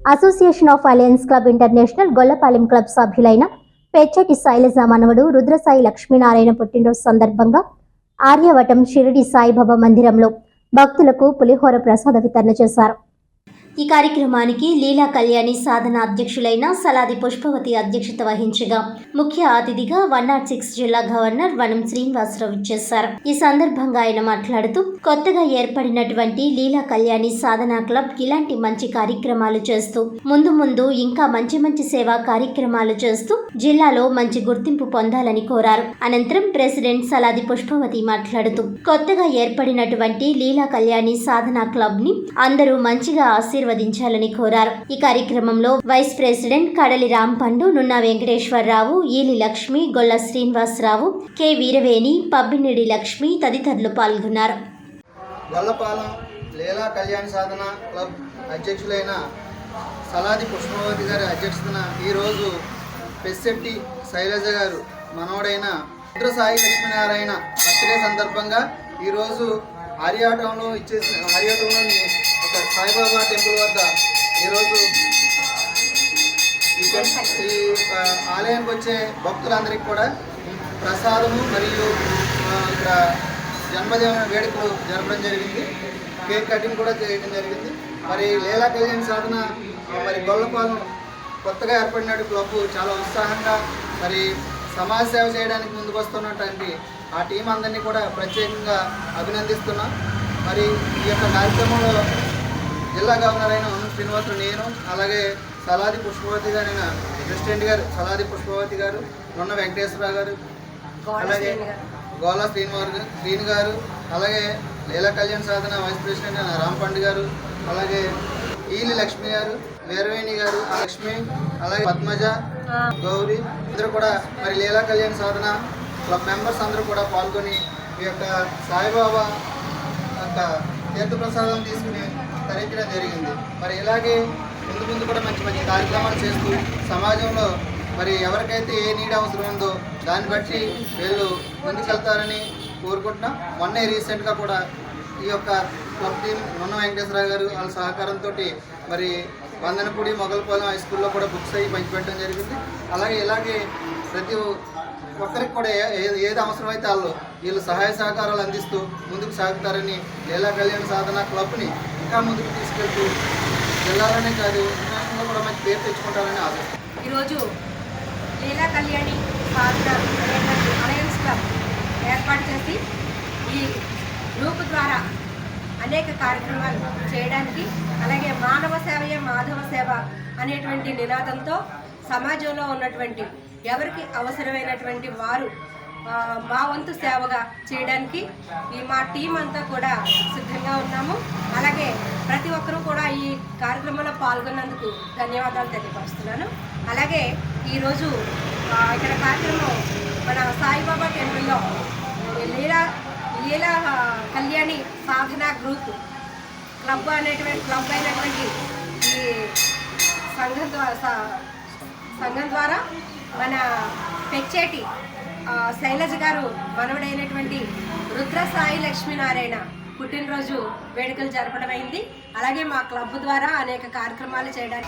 Association of alliance club international Gollapalem club సభ్యులైన పెచ్చటి Shailaja మనవడు రుద్రసాయి లక్ష్మీనారాయణ పుట్టినరోజు సందర్భంగా ఆర్యవటం షిరిడి సాయిబాబా మందిరంలో భక్తులకు పులిహోర ప్రసాద వితరణ చేశారు. ఈ కార్యక్రమానికి లీలా కళ్యాణి సాధన అధ్యక్షులైన సలాది పుష్పవతి అధ్యక్షత వహించగా ముఖ్య అతిథిగా వన్ నాట్ సిక్స్ జిల్లా గవర్నర్ వనం శ్రీనివాసరావు ఇచ్చేశారు. ఈ సందర్భంగా ఆయన మాట్లాడుతూ కొత్తగా ఏర్పడినటువంటి లీలా కళ్యాణి సాధన క్లబ్ ఇలాంటి మంచి కార్యక్రమాలు చేస్తూ ముందు ముందు ఇంకా మంచి మంచి సేవా కార్యక్రమాలు చేస్తూ జిల్లాలో మంచి గుర్తింపు పొందాలని కోరారు. అనంతరం ప్రెసిడెంట్ సలాది పుష్పవతి మాట్లాడుతూ కొత్తగా ఏర్పడినటువంటి లీలా కళ్యాణి సాధన క్లబ్ని అందరూ మంచిగా ఆశీర్వదించాలని కోరారు. ఈ కార్యక్రమంలో vice president Kadali Rampandu Nunna Venkateswararao Eeli Lakshmi Golla Srinivasarao K Veeraveni Pabbinidi Lakshmi తదితరులు పాల్గొన్నారు. గొల్లపాలెం లీలా కళ్యాణ సాధన క్లబ్ అధ్యక్షులైన సలాది పుష్పవతి గారి అధ్యక్షతన ఈరోజు పెస్సెట్టి శైలజ గారు మనవడైన రుద్రసాయి లక్ష్మీనారాయణ బర్త్డే సందర్భంగా ఈరోజు ఆర్యాటంలో ఇచ్చేసిన ఆర్యాటంలో సాయిబాబా టెంపుల్ వద్ద ఈరోజు ఈ యొక్క ఈ ఆలయానికి వచ్చే భక్తులందరికీ కూడా ప్రసాదము మరియు ఇక్కడ జన్మదిన వేడుకలు జరపడం జరిగింది. కేక్ కటింగ్ కూడా చేయడం జరిగింది. మరి లీలా కళ్యాణ్ సాధన మరి గొల్లపాలెం కొత్తగా ఏర్పడినట్టు క్లబ్ చాలా ఉత్సాహంగా మరి సమాజ సేవ చేయడానికి ముందుకు వస్తున్నటువంటి ఆ టీం అందరినీ కూడా ప్రత్యేకంగా అభినందిస్తున్నాం. మరి ఈ యొక్క కార్యక్రమంలో జిల్లా గవర్నర్ అయిన శ్రీనివాసులు నేను అలాగే సలాది పుష్పవతి గారైన ప్రెసిడెంట్ గారు సలాది పుష్పవతి గారు నున్న వెంకటేశ్వరరావు గారు అలాగే గోలా శ్రీనివారు గారు శ్రీను గారు అలాగే లీలా కళ్యాణ్ సాధన వైస్ ప్రెసిడెంట్ అయిన రాంపండ్ గారు అలాగే ఈలి లక్ష్మి గారు వీరవేణి గారు లక్ష్మి అలాగే పద్మజ గౌరి అందరూ కూడా మరి లీలా కళ్యాణ్ సాధన క్లబ్ మెంబర్స్ అందరూ కూడా పాల్గొని ఈ యొక్క సాయిబాబా యొక్క తీర్థప్రసాదం తీసుకుని తరించడం జరిగింది. మరి ఇలాగే ముందు ముందు కూడా మంచి మంచి కార్యక్రమాలు చేస్తూ సమాజంలో మరి ఎవరికైతే ఏ నీడ అవసరం ఉందో దాన్ని బట్టి వీళ్ళు ముందుకెళ్తారని కోరుకుంటున్నాం. మొన్నే రీసెంట్గా కూడా ఈ యొక్క క్లబ్ టీం నున్న వెంకటేశ్వరరావు గారు వాళ్ళ సహకారంతో మరి వందనపూడి మొగలపాలెం హై స్కూల్లో కూడా బుక్స్ అయ్యి పంచిపెట్టడం జరిగింది. అలాగే ఇలాగే ప్రతి ఒక్కరికి కూడా ఏ- ఏది అవసరమైతే వాళ్ళు వీళ్ళు సహాయ సహకారాలు అందిస్తూ ముందుకు సాగుతారని లీలా కళ్యాణ సాధన క్లబ్ని ఇంకా ముందుకు తీసుకెళ్తూ వెళ్ళాలనే కాదు ఇంటర్నేషనల్లో కూడా మంచి పేరు తెచ్చుకుంటారని ఆశిస్తున్నాను ఈరోజు లీలా కళ్యాణి సాధన అలయన్స్ క్లబ్ ఏర్పాటు చేసి ఈ గ్రూప్ ద్వారా అనేక కార్యక్రమాలు చేయడానికి అలాగే మానవ సేవయే మాధవ సేవ అనేటువంటి నినాదంతో సమాజంలో ఉన్నటువంటి ఎవరికి అవసరమైనటువంటి వారు మా వంతు సేవగా చేయడానికి ఈ మా టీం అంతా కూడా సిద్ధంగా ఉన్నాము. అలాగే ప్రతి ఒక్కరూ కూడా ఈ కార్యక్రమంలో పాల్గొన్నందుకు ధన్యవాదాలు తెలియపరుస్తున్నాను. అలాగే ఈరోజు ఇక్కడ కార్యక్రమం మన సాయిబాబా టెంపుల్లో లీలా లీలా కళ్యాణి సాధన గ్రూప్ క్లబ్ అనేటువంటి క్లబ్ అయినటువంటి ఈ సంఘం ద్వారా సంఘం ద్వారా మన పెచ్చేటి శైలజ గారు మనవడైనటువంటి రుద్ర సాయి లక్ష్మీనారాయణ పుట్టినరోజు వేడుకలు జరపడం అయింది. అలాగే మా క్లబ్ ద్వారా అనేక కార్యక్రమాలు చేయడానికి